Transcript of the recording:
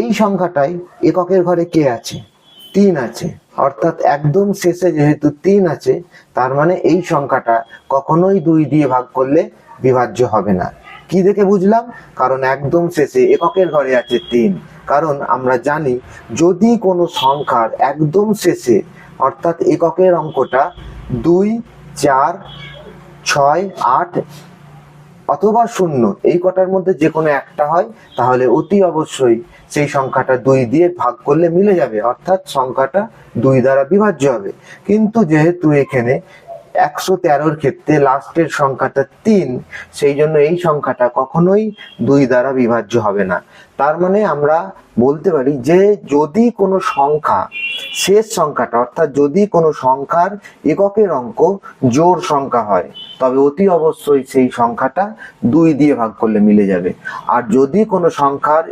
এই সংখ্যাটাই এককের ঘরে কে আছে? তিন আছে। অর্থাৎ একদম শেষে যেহেতু তিন আছে, তার মানে এই সংখ্যাটা কখনোই দুই দিয়ে ভাগ করলে বিভাজ্য হবে না। কি দেখে বুঝলাম? কারণ একদম শেষে এককের ঘরে আছে তিন। কারণ আমরা জানি যদি কোনো সংখ্যার একদম শেষে, অর্থাৎ এককের অঙ্কটা দুই, চার, ছয়, আট অথবা শূন্য, এই কটার মধ্যে যে কোনো একটা হয়, তাহলে অতি অবশ্যই সেই সংখ্যাটা দুই দিয়ে ভাগ করলে মিলে যাবে, অর্থাৎ সংখ্যাটা দুই দ্বারা বিভাজ্য হবে। কিন্তু যেহেতু এখানে একশো তেরোর ক্ষেত্রে লাস্টের সংখ্যাটা তিন, সেই জন্য এই সংখ্যাটা কখনোই দুই দ্বারা বিভাজ্য হবে না। তার মানে আমরা বলতে পারি যে, যদি কোনো সংখ্যা শেষ সংখ্যাটা, অর্থাৎ যদি কোনো সংখ্যার এককের অঙ্ক জোর সংখ্যা হয়, তবে অতি অবশ্যই সেই সংখ্যাটা দুই দিয়ে ভাগ করলে মিলে যাবে। আর যদি কোনো সংখ্যার